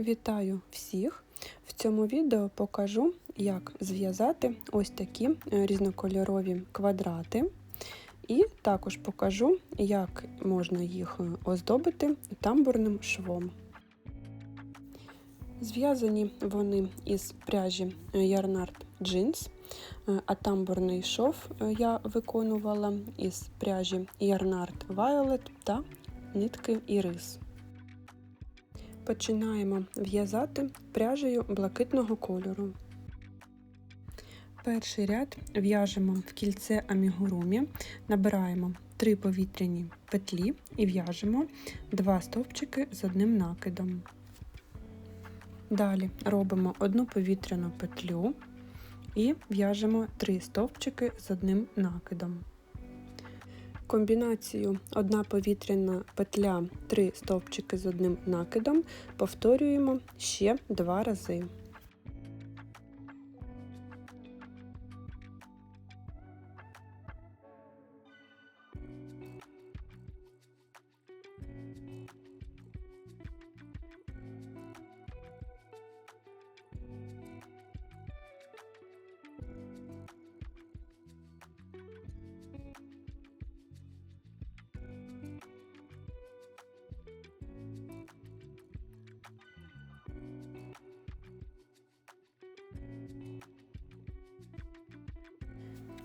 Вітаю всіх! В цьому відео покажу, як зв'язати ось такі е, різнокольорові квадрати, і також покажу, як можна їх е, оздобити тамбурним швом. Зв'язані вони із пряжі Jeans, е, а тамбурний шов я виконувала із пряжі Yarnard Violet та нитки Iris починаємо в'язати пряжею блакитного кольору. Перший ряд в'яжемо в кільце амігурумі, набираємо 3 повітряні петлі і в'яжемо 2 стовпчики з одним накидом. Далі робимо одну повітряну петлю і в'яжемо 3 стовпчики з одним накидом. Комбінацію одна повітряна петля, 3 стовпчики з одним накидом повторюємо ще два рази.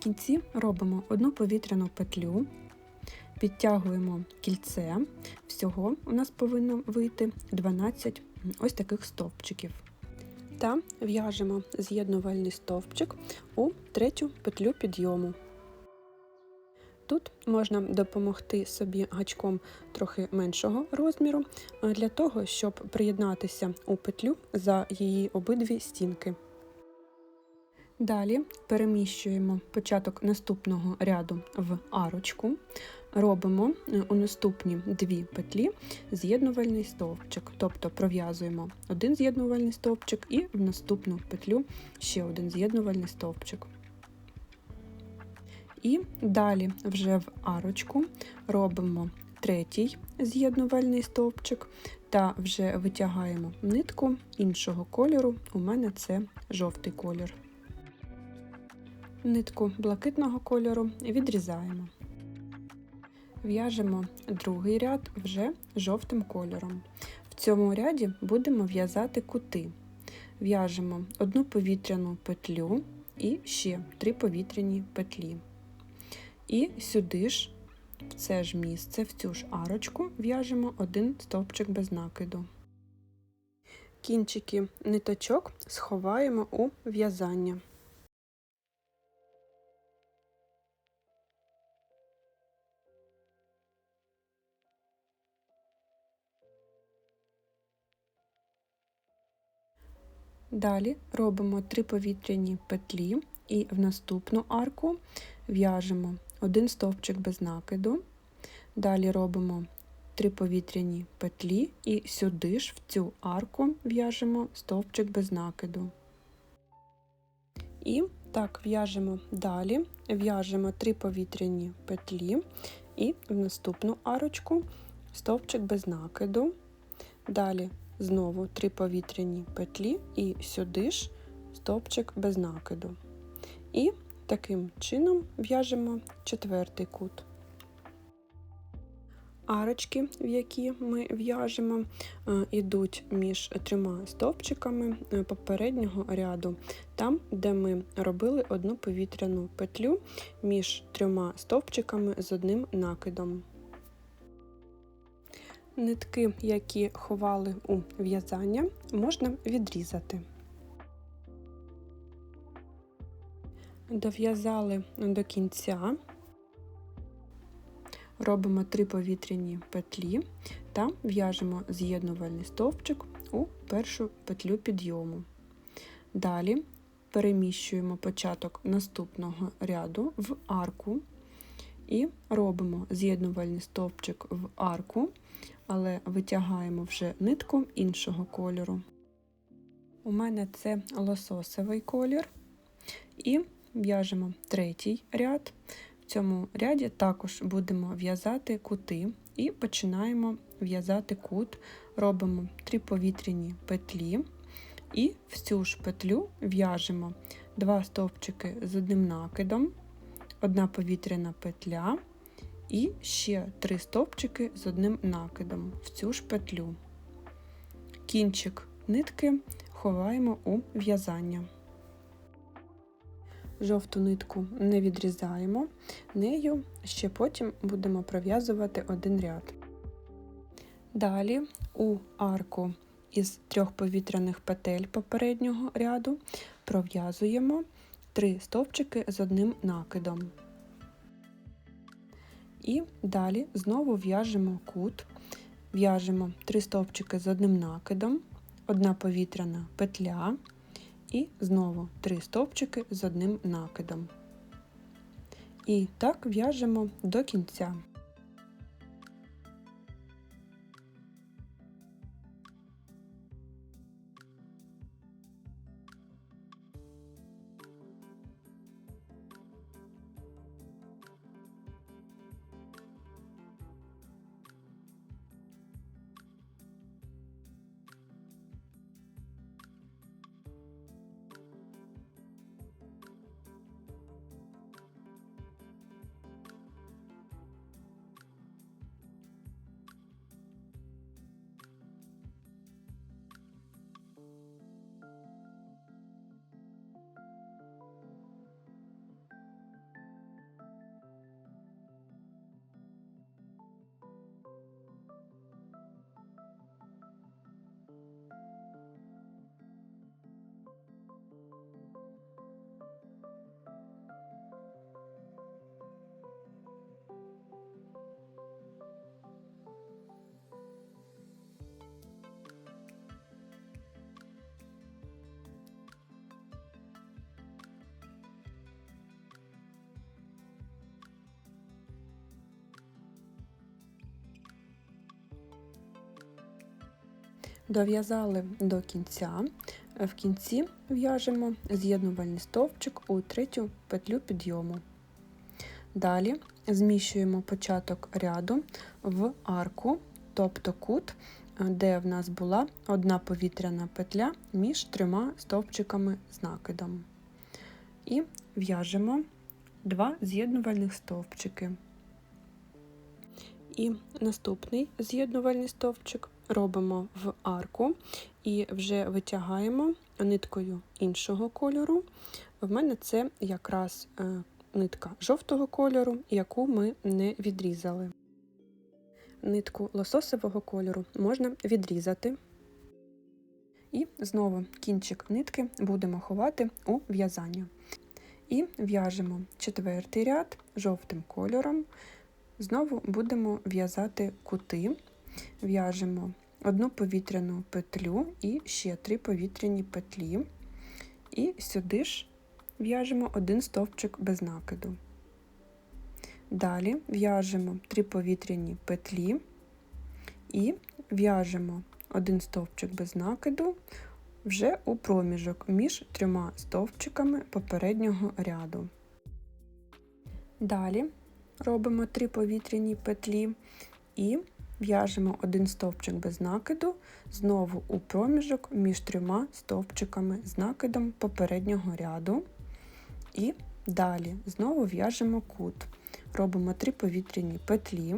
Кінці робимо одну повітряну петлю, підтягуємо кільце, всього у нас повинно вийти 12 ось таких стовпчиків. Та в'яжемо з'єднувальний стовпчик у третю петлю підйому. Тут можна допомогти собі гачком трохи меншого розміру, для того, щоб приєднатися у петлю за її обидві стінки. Далі переміщуємо початок наступного ряду в арочку, робимо е, у наступні дві петлі з'єднувальний стовпчик, тобто пров'язуємо один з'єднувальний стовпчик і в наступну петлю ще один з'єднувальний стовпчик. І далі вже в арочку робимо третій з'єднувальний стовпчик та вже витягаємо нитку іншого кольору, у мене це жовтий колір нитку блакитного кольору відрізаємо. В'яжемо другий ряд вже жовтим кольором. В цьому ряді будемо в'язати кути. В'яжемо одну повітряну петлю і ще три повітряні петлі. І сюди ж, в це ж місце, в цю ж арочку, в'яжемо один стовпчик без накиду. Кінчики ниточок сховаємо у в'язання. Далі робимо три повітряні петлі і в наступну арку в'яжемо один стовпчик без накиду. Далі робимо три повітряні петлі і сюди ж в цю арку в'яжемо стовпчик без накиду. І так в'яжемо далі, в'яжемо три повітряні петлі і в наступну арочку стовпчик без накиду. Далі Знову три повітряні петлі і сюди ж стовпчик без накиду. І таким чином в'яжемо четвертий кут. Арочки, в які ми в'яжемо, йдуть е, між трьома стовпчиками е, попереднього ряду, там, де ми робили одну повітряну петлю між трьома стовпчиками з одним накидом. Нитки, які ховали у в'язання, можна відрізати. Дов'язали до кінця, робимо три повітряні петлі та в'яжемо з'єднувальний стовпчик у першу петлю підйому. Далі переміщуємо початок наступного ряду в арку і робимо з'єднувальний стовпчик в арку але витягаємо вже нитку іншого кольору. У мене це лососовий колір, і в'яжемо третій ряд. В цьому ряді також будемо в'язати кути і починаємо в'язати кут, робимо 3 повітряні петлі і в цю ж петлю в'яжемо 2 стовпчики з одним накидом, одна повітряна петля і ще 3 стовпчики з одним накидом в цю ж петлю. Кінчик нитки ховаємо у в'язання. Жовту нитку не відрізаємо, нею ще потім будемо пров'язувати один ряд. Далі у арку із трьох повітряних петель попереднього ряду пров'язуємо 3 стовпчики з одним накидом. І далі знову в'яжемо кут, в'яжемо 3 стовпчики з одним накидом, одна повітряна петля і знову 3 стовпчики з одним накидом. І так в'яжемо до кінця. Дов'язали до кінця, в кінці в'яжемо з'єднувальний стовпчик у третю петлю підйому. Далі зміщуємо початок ряду в арку, тобто кут, де в нас була одна повітряна петля між трьома стовпчиками з накидом. І в'яжемо два з'єднувальних стовпчики. І наступний з'єднувальний стовпчик робимо в арку і вже витягаємо ниткою іншого кольору. В мене це якраз е, нитка жовтого кольору, яку ми не відрізали. Нитку лососового кольору можна відрізати. І знову кінчик нитки будемо ховати у в'язання. І в'яжемо четвертий ряд жовтим кольором. Знову будемо в'язати кути в'яжемо одну повітряну петлю і ще три повітряні петлі, і сюди ж в'яжемо один стовпчик без накиду. Далі в'яжемо три повітряні петлі і в'яжемо один стовпчик без накиду вже у проміжок між трьома стовпчиками попереднього ряду. Далі робимо три повітряні петлі і В'яжемо один стовпчик без накиду, знову у проміжок між трьома стовпчиками з накидом попереднього ряду. І далі знову в'яжемо кут. Робимо три повітряні петлі,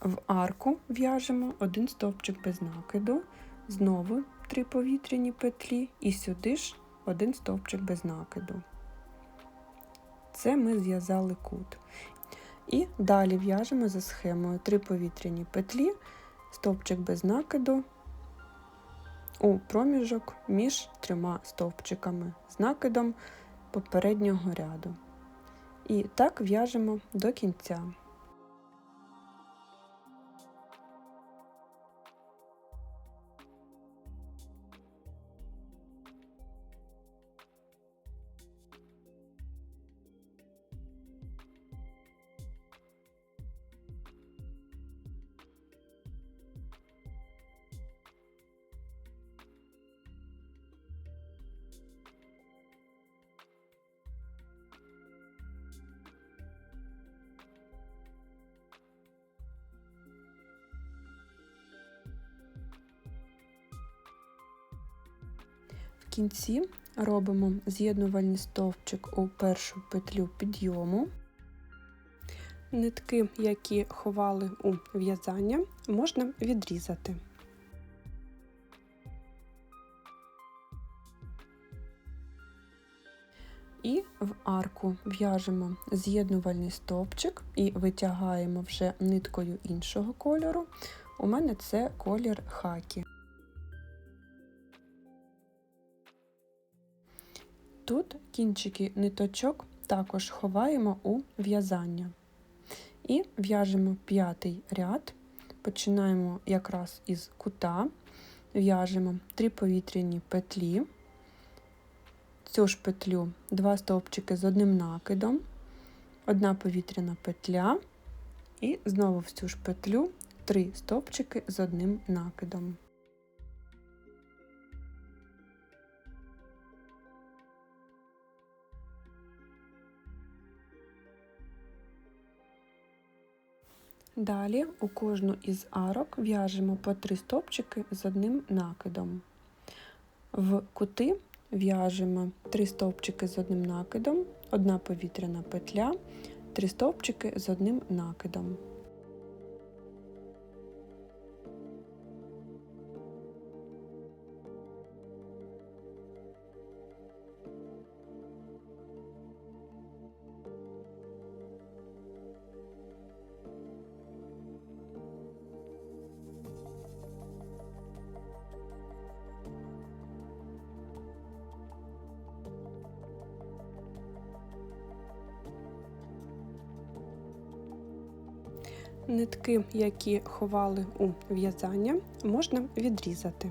в арку в'яжемо один стовпчик без накиду, знову три повітряні петлі і сюди ж один стовпчик без накиду. Це ми зв'язали кут. І далі в'яжемо за схемою 3 повітряні петлі, стовпчик без накиду у проміжок між трьома стовпчиками з накидом попереднього ряду. І так в'яжемо до кінця. Кінці робимо з'єднувальний стовпчик у першу петлю підйому. Нитки, які ховали у в'язання, можна відрізати. І в арку в'яжемо з'єднувальний стовпчик і витягаємо вже ниткою іншого кольору. У мене це колір хакі. Тут кінчики ниточок також ховаємо у в'язання. І в'яжемо п'ятий ряд, починаємо якраз із кута, в'яжемо три повітряні петлі, цю ж петлю два стовпчики з одним накидом, одна повітряна петля, і знову в цю ж петлю три стовпчики з одним накидом. Далі у кожну із арок в'яжемо по три стовпчики з одним накидом. В кути в'яжемо три стовпчики з одним накидом, одна повітряна петля, три стовпчики з одним накидом. Нитки, які ховали у в'язання, можна відрізати.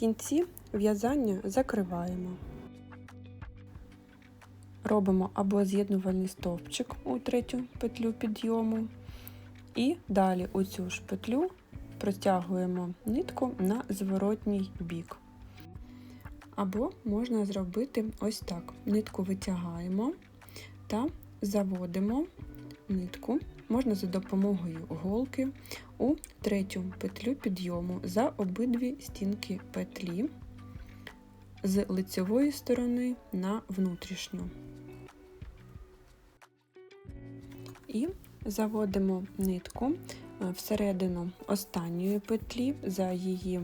Кінці в'язання закриваємо. Робимо або з'єднувальний стовпчик у третю петлю підйому, і далі у цю ж петлю протягуємо нитку на зворотній бік. Або можна зробити ось так: нитку витягаємо та заводимо нитку, можна за допомогою голки у третю петлю підйому за обидві стінки петлі з лицевої сторони на внутрішню. І заводимо нитку е, всередину останньої петлі за її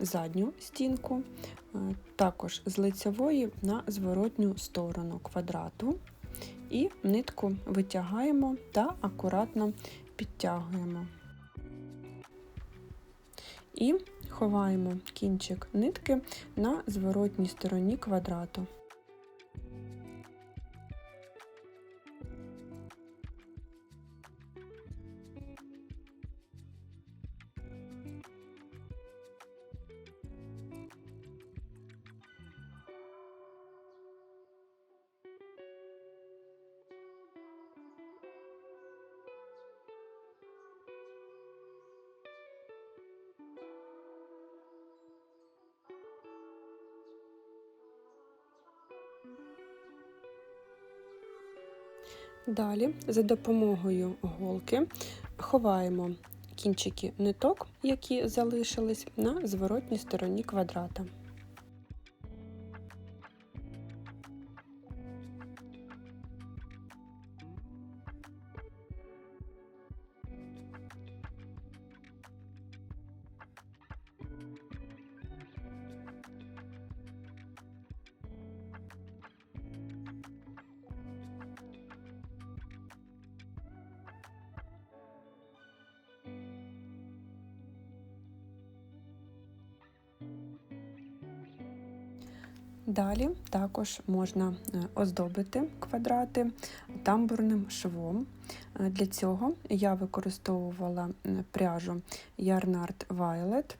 задню стінку, е, також з лицевої на зворотню сторону квадрату. І нитку витягаємо та акуратно підтягуємо. І ховаємо кінчик нитки на зворотній стороні квадрату. Далі, за допомогою голки, ховаємо кінчики ниток, які залишились на зворотній стороні квадрата. Далі також можна е, оздобити квадрати тамбурним швом. Е, для цього я використовувала пряжу Yarnart Violet,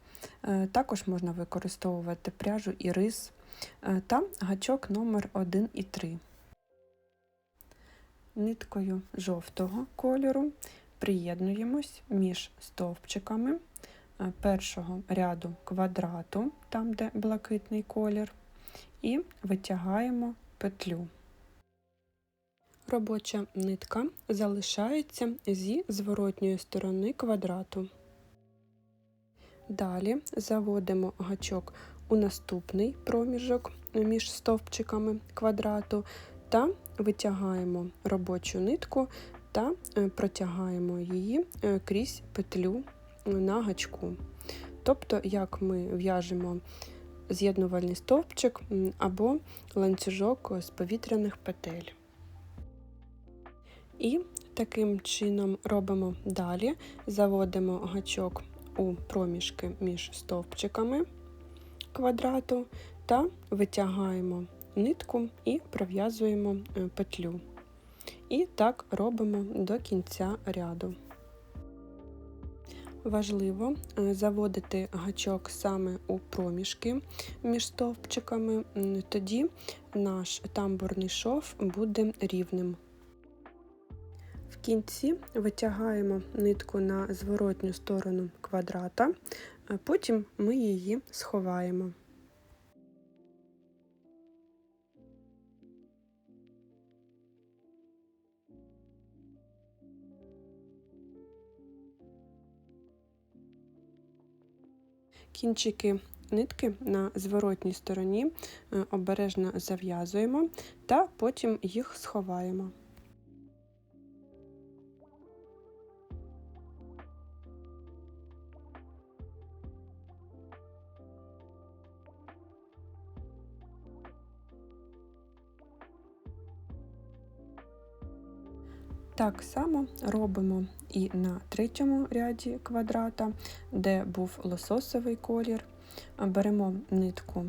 е, також можна використовувати пряжу Iris та гачок номер 1 і 3. Ниткою жовтого кольору приєднуємось між стовпчиками першого ряду квадрату, там де блакитний колір і витягаємо петлю. Робоча нитка залишається зі зворотньої сторони квадрату. Далі заводимо гачок у наступний проміжок між стовпчиками квадрату та витягаємо робочу нитку та е, протягаємо її е, крізь петлю на гачку. Тобто, як ми в'яжемо з'єднувальний стовпчик або ланцюжок з повітряних петель. І таким чином робимо далі, заводимо гачок у проміжки між стовпчиками квадрату та витягаємо нитку і пров'язуємо е, петлю. І так робимо до кінця ряду. Важливо е, заводити гачок саме у проміжки між стовпчиками, тоді наш тамбурний шов буде рівним. В кінці витягаємо нитку на зворотню сторону квадрата, потім ми її сховаємо. Кінчики нитки на зворотній стороні е, обережно зав'язуємо та потім їх сховаємо. Так само робимо і на третьому ряді квадрата, де був лососовий колір. Беремо нитку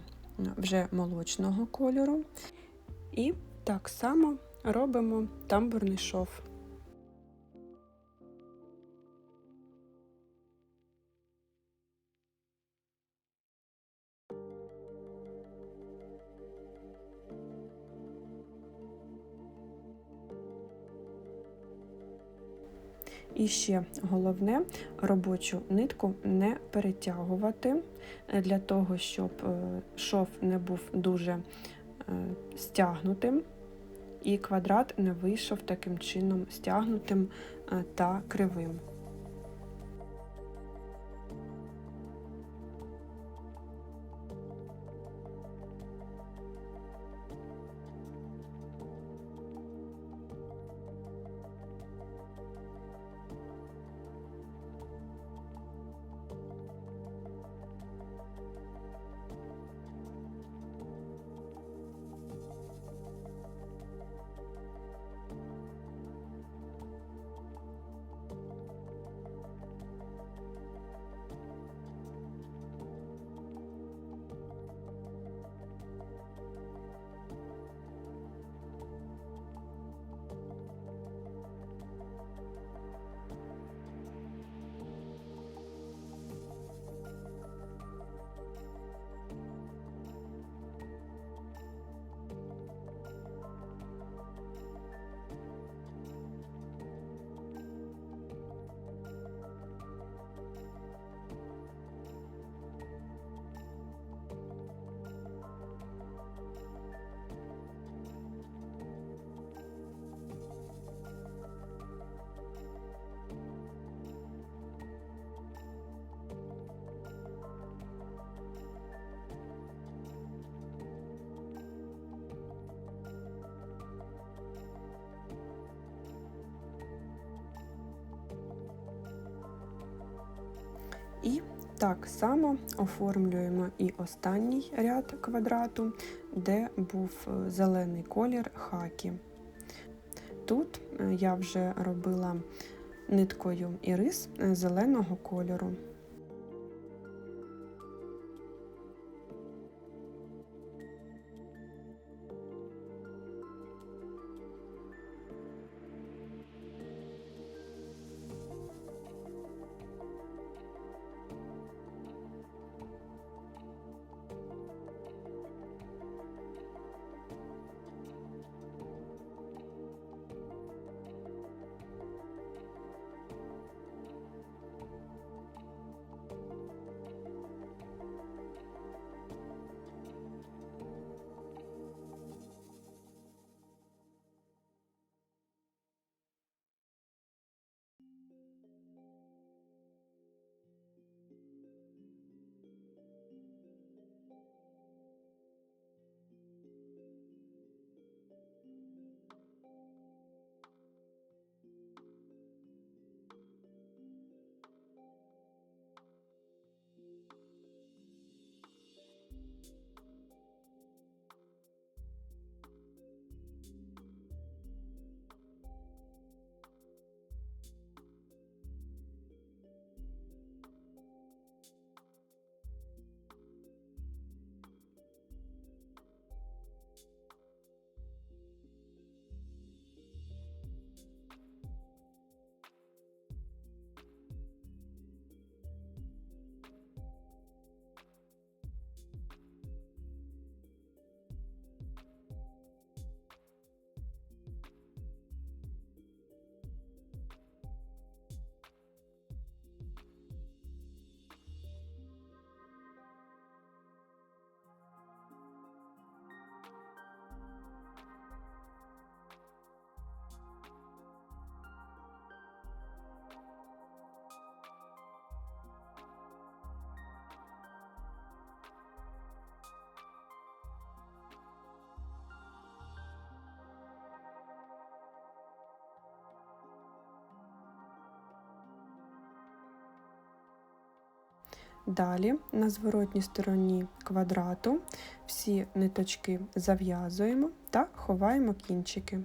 вже молочного кольору і так само робимо тамбурний шов. І ще головне робочу нитку не перетягувати для того, щоб е, шов не був дуже е, стягнутим, і квадрат не вийшов таким чином стягнутим е, та кривим. Так само оформлюємо і останній ряд квадрату, де був е, зелений колір хакі. Тут е, я вже робила ниткою ірис е, зеленого кольору. Далі на зворотній стороні квадрату всі ниточки зав'язуємо та ховаємо кінчики.